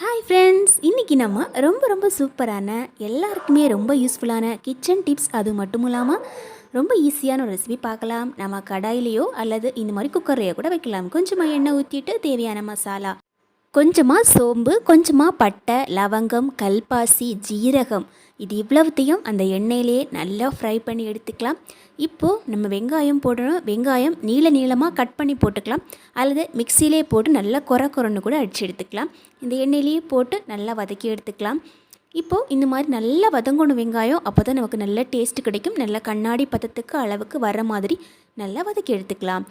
Hi friends இன்றைக்கி நம்ம ரொம்ப ரொம்ப சூப்பரான எல்லாருக்குமே ரொம்ப யூஸ்ஃபுல்லான கிச்சன் டிப்ஸ் அது மட்டும் இல்லாமல் ரொம்ப ஈஸியான ஒரு ரெசிபி பார்க்கலாம். நம்ம கடாயிலையோ அல்லது இந்த மாதிரி குக்கர்லையோ கூட வைக்கலாம். கொஞ்சமாக எண்ணெய் ஊற்றிட்டு தேவையான மசாலா கொஞ்சமாக சோம்பு கொஞ்சமாக பட்டை லவங்கம் கல்பாசி ஜீரகம். இது இவ்வளவுத்தையும் அந்த எண்ணெயிலே நல்லா ஃப்ரை பண்ணி எடுத்துக்கலாம். இப்போது நம்ம வெங்காயம் போடணும். வெங்காயம் நீள நீளமாக கட் பண்ணி போட்டுக்கலாம். அல்லது மிக்சியிலே போட்டு நல்லா குறை குறைன்னு கூட அடித்து எடுத்துக்கலாம். இந்த எண்ணெயிலேயே போட்டு நல்லா வதக்கி எடுத்துக்கலாம். இப்போது இந்த மாதிரி நல்லா வதங்கணும் வெங்காயம். அப்போ தான் நமக்கு நல்ல டேஸ்ட் கிடைக்கும். நல்ல கண்ணாடி பதத்துக்கு அளவுக்கு வர மாதிரி நல்லா வதக்கி எடுத்துக்கலாம்.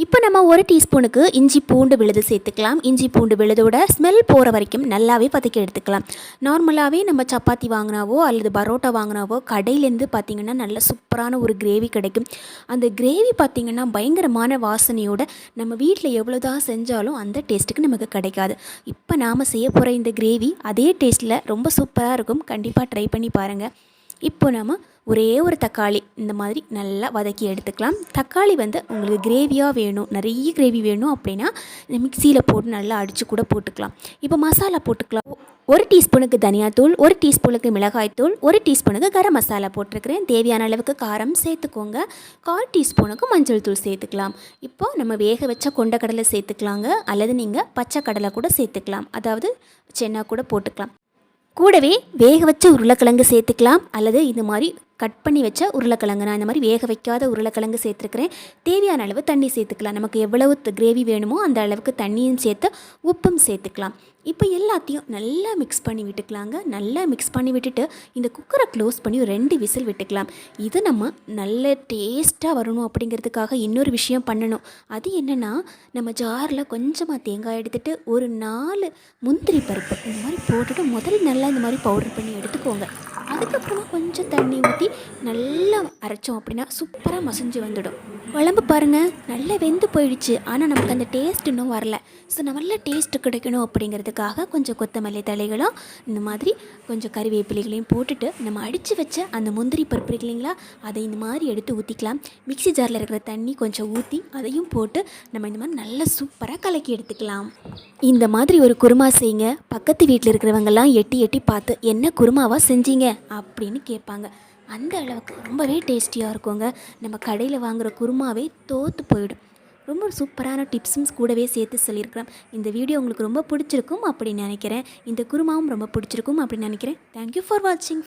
இப்போ நம்ம ஒரு டீஸ்பூனுக்கு இஞ்சி பூண்டு விழுது சேர்த்துக்கலாம். இஞ்சி பூண்டு விழுதோட ஸ்மெல் போகிற வரைக்கும் நல்லாவே பதக்கி எடுத்துக்கலாம். நார்மலாகவே நம்ம சப்பாத்தி வாங்கினாவோ அல்லது பரோட்டா வாங்கினாவோ கடையிலேருந்து பார்த்திங்கன்னா நல்ல சூப்பரான ஒரு கிரேவி கிடைக்கும். அந்த கிரேவி பார்த்திங்கன்னா பயங்கரமான வாசனையோட நம்ம வீட்டில் எவ்வளோதான் செஞ்சாலும் அந்த டேஸ்ட்டுக்கு நமக்கு கிடைக்காது. இப்போ நாம் செய்ய போகிற இந்த கிரேவி அதே டேஸ்ட்டில் ரொம்ப சூப்பராக இருக்கும். கண்டிப்பாக ட்ரை பண்ணி பாருங்கள் இப்போ நம்ம ஒரே ஒரு தக்காளி இந்த மாதிரி நல்லா வதக்கி எடுத்துக்கலாம். தக்காளி வந்து உங்களுக்கு கிரேவியாக வேணும் நிறைய கிரேவி வேணும் அப்படின்னா இந்த மிக்சியில் போட்டு நல்லா அடித்து கூட போட்டுக்கலாம். இப்போ மசாலா போட்டுக்கலாம். ஒரு டீஸ்பூனுக்கு தனியாத்தூள் ஒரு டீஸ்பூனுக்கு மிளகாய்த்தூள் ஒரு டீஸ்பூனுக்கு கரம் மசாலா போட்டிருக்கிறேன். தேவையான அளவுக்கு காரம் சேர்த்துக்கோங்க. கால் டீஸ்பூனுக்கு மஞ்சள் தூள் சேர்த்துக்கலாம். இப்போது நம்ம வேக வச்ச கொண்டக்கடலை சேர்த்துக்கலாங்க. அல்லது நீங்கள் பச்சை கடலை கூட சேர்த்துக்கலாம். அதாவது சென்னா கூட போட்டுக்கலாம். கூடவே வேக வச்ச உருளைக்கிழங்கு சேர்த்துக்கலாம் அல்லது இது மாதிரி கட் பண்ணி வச்ச உருளைக்கிழங்கு. நான் இந்த மாதிரி வேக வைக்காத உருளைக்கிழங்கு சேர்த்துருக்கிறேன். தேவையான அளவு தண்ணி சேர்த்துக்கலாம். நமக்கு எவ்வளவு கிரேவி வேணுமோ அந்த அளவுக்கு தண்ணியும் சேர்த்து உப்பும் சேர்த்துக்கலாம். இப்போ எல்லாத்தையும் நல்லா மிக்ஸ் பண்ணி விட்டுக்கலாங்க. நல்லா மிக்ஸ் பண்ணி விட்டுட்டு இந்த குக்கரை க்ளோஸ் பண்ணி ஒரு ரெண்டு விசில் விட்டுக்கலாம். இது நம்ம நல்ல டேஸ்ட்டாக வரணும் அப்படிங்கிறதுக்காக இன்னொரு விஷயம் பண்ணணும். அது என்னென்னா நம்ம ஜாரில் கொஞ்சமாக தேங்காய் எடுத்துகிட்டு ஒரு நாலு முந்திரி பருப்பு இந்த மாதிரி போட்டுட்டு முதல்ல நல்லா இந்த மாதிரி பவுடர் பண்ணி எடுத்துக்கோங்க. அதுக்கப்புறமா கொஞ்சம் தண்ணி ஊற்றி நல்லா அரைச்சோம் அப்படின்னா சூப்பராக மசிஞ்சு வந்துடும். குழம்பு பாருங்கள் நல்லா வெந்து போயிடுச்சு. ஆனால் நமக்கு அந்த டேஸ்ட் இன்னும் வரல. ஸோ நல்ல டேஸ்ட் கிடைக்கணும் அப்படிங்கிறதுக்காக கொஞ்சம் கொத்தமல்லி தலைகளும் இந்த மாதிரி கொஞ்சம் கறிவேப்பிலைகளையும் போட்டுட்டு நம்ம அடித்து வச்ச அந்த முந்திரி பருப்பு இல்லைங்களா அதை இந்த மாதிரி எடுத்து ஊற்றிக்கலாம் மிக்ஸி ஜாரில் இருக்கிற தண்ணி கொஞ்சம் ஊற்றி அதையும் போட்டு நம்ம இந்த மாதிரி நல்லா சூப்பராக கலக்கி எடுத்துக்கலாம். இந்த மாதிரி ஒரு குருமா செய்யுங்க. பக்கத்து வீட்டில் இருக்கிறவங்கெல்லாம் எட்டி எட்டி பார்த்து என்ன குருமாவாக செஞ்சீங்க? அப்படின்னு கேட்பாங்க. அந்த அளவுக்கு ரொம்பவே டேஸ்டியாக இருக்குங்க. நம்ம கடையில் வாங்குகிற குருமாவே தோற்று போயிடும். ரொம்ப சூப்பரான டிப்ஸும் கூடவே சேர்த்து சொல்லியிருக்கிறேன். இந்த வீடியோ உங்களுக்கு ரொம்ப பிடிச்சிருக்கும் அப்படின்னு நினைக்கிறேன். இந்த குருமாவும் ரொம்ப பிடிச்சிருக்கும் அப்படின்னு நினைக்கிறேன். தேங்க்யூ ஃபார் வாட்சிங்